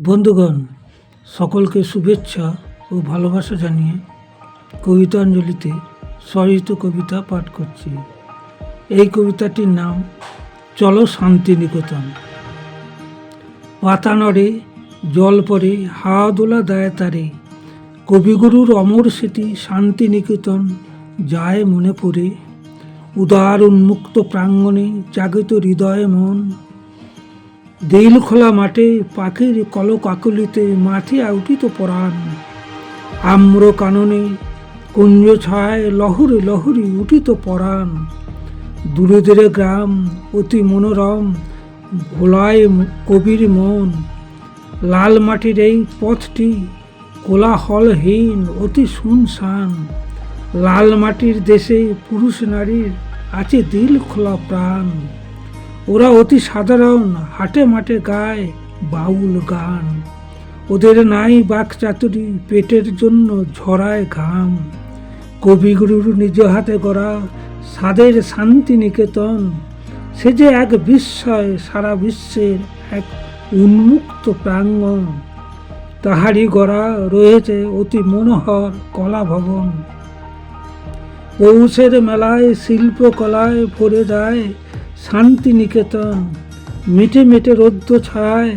বন্ধুগণ, সকলকে শুভেচ্ছা ও ভালোবাসা জানিয়ে কবিতাঞ্জলিতে স্বরিত কবিতা পাঠ করছি। এই কবিতাটির নাম, চলো শান্তিনিকেতন। পাতা নড়ে জল পরে হাওয়া দোলা দেয় তারে। কবিগুরুর অমর স্মৃতি শান্তিনিকেতন যায় মনে পড়ে। উদার উন্মুক্ত প্রাঙ্গণে জাগিত হৃদয়ে মন দেইল খোলা মাঠে পাখির কলকাকলিতে মাঠে আউটিত পরাণ। আম্র কাননে কুঞ্জ ছায় লহরে লহরি উঠিত পরাণ। দূরে দূরে গ্রাম অতি মনোরম, ভোলায় কবির মন। লাল মাটির এই পথটি কোলাহলহীন, অতি শুনশান। লাল মাটির দেশে পুরুষ নারীর আছে দিল খোলা প্রাণ। ওরা অতি সাধারণ, হাটে মাঠে গায় বাউল গান। ওদের নাই বাক চাতুরি, পেটের জন্য ঝরায় ঘাম। কবিগুরুর নিজ হাতে গড়া সাদের শান্তি নিকেতন সে যে এক বিস্ময়, সারা বিশ্বের এক উন্মুক্ত প্রাঙ্গণ। তাহারই গড়া রয়েছে অতি মনোহর কলা ভবন পৌষের মেলায় শিল্পকলায় ভরে যায় শান্তি নিকেতন মেটে মেটে রৌদ্র ছায়,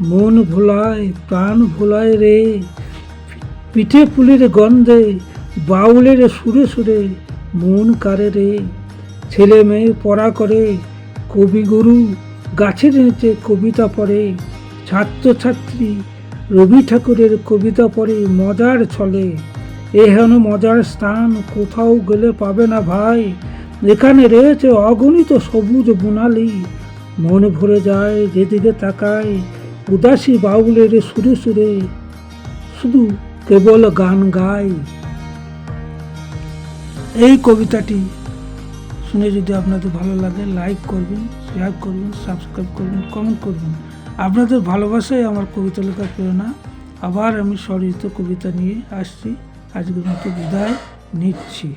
মন ভোলায়, প্রাণ ভোলায় রে। পিঠে পুলির গন্ধে, বাউলের সুরে সুরে মন কারে রে। ছেলে মেয়ে পড়া করে কবিগুরু গাছের নিচে কবিতা পড়ে। ছাত্রছাত্রী রবি ঠাকুরের কবিতা পড়ে মজার ছলে। এহেন মজার স্থান কোথাও গেলে পাবে না ভাই। এখানে রয়েছে অগণিত সবুজ বুনালি মন ভরে যায় যেদিকে তাকায় উদাসী বাউলের সুরে সুরে, শুধু কেবল গান গায়। এই কবিতাটি শুনে যদি আপনাদের ভালো লাগে লাইক করবেন শেয়ার করবেন সাবস্ক্রাইব করবেন কমেন্ট করবেন। আপনাদের ভালোবাসাই আমার কবিতা লেখার প্রেরণা। আবার আমি স্বরিত কবিতা নিয়ে আসছি। আজকের মতো বিদায় নিচ্ছি।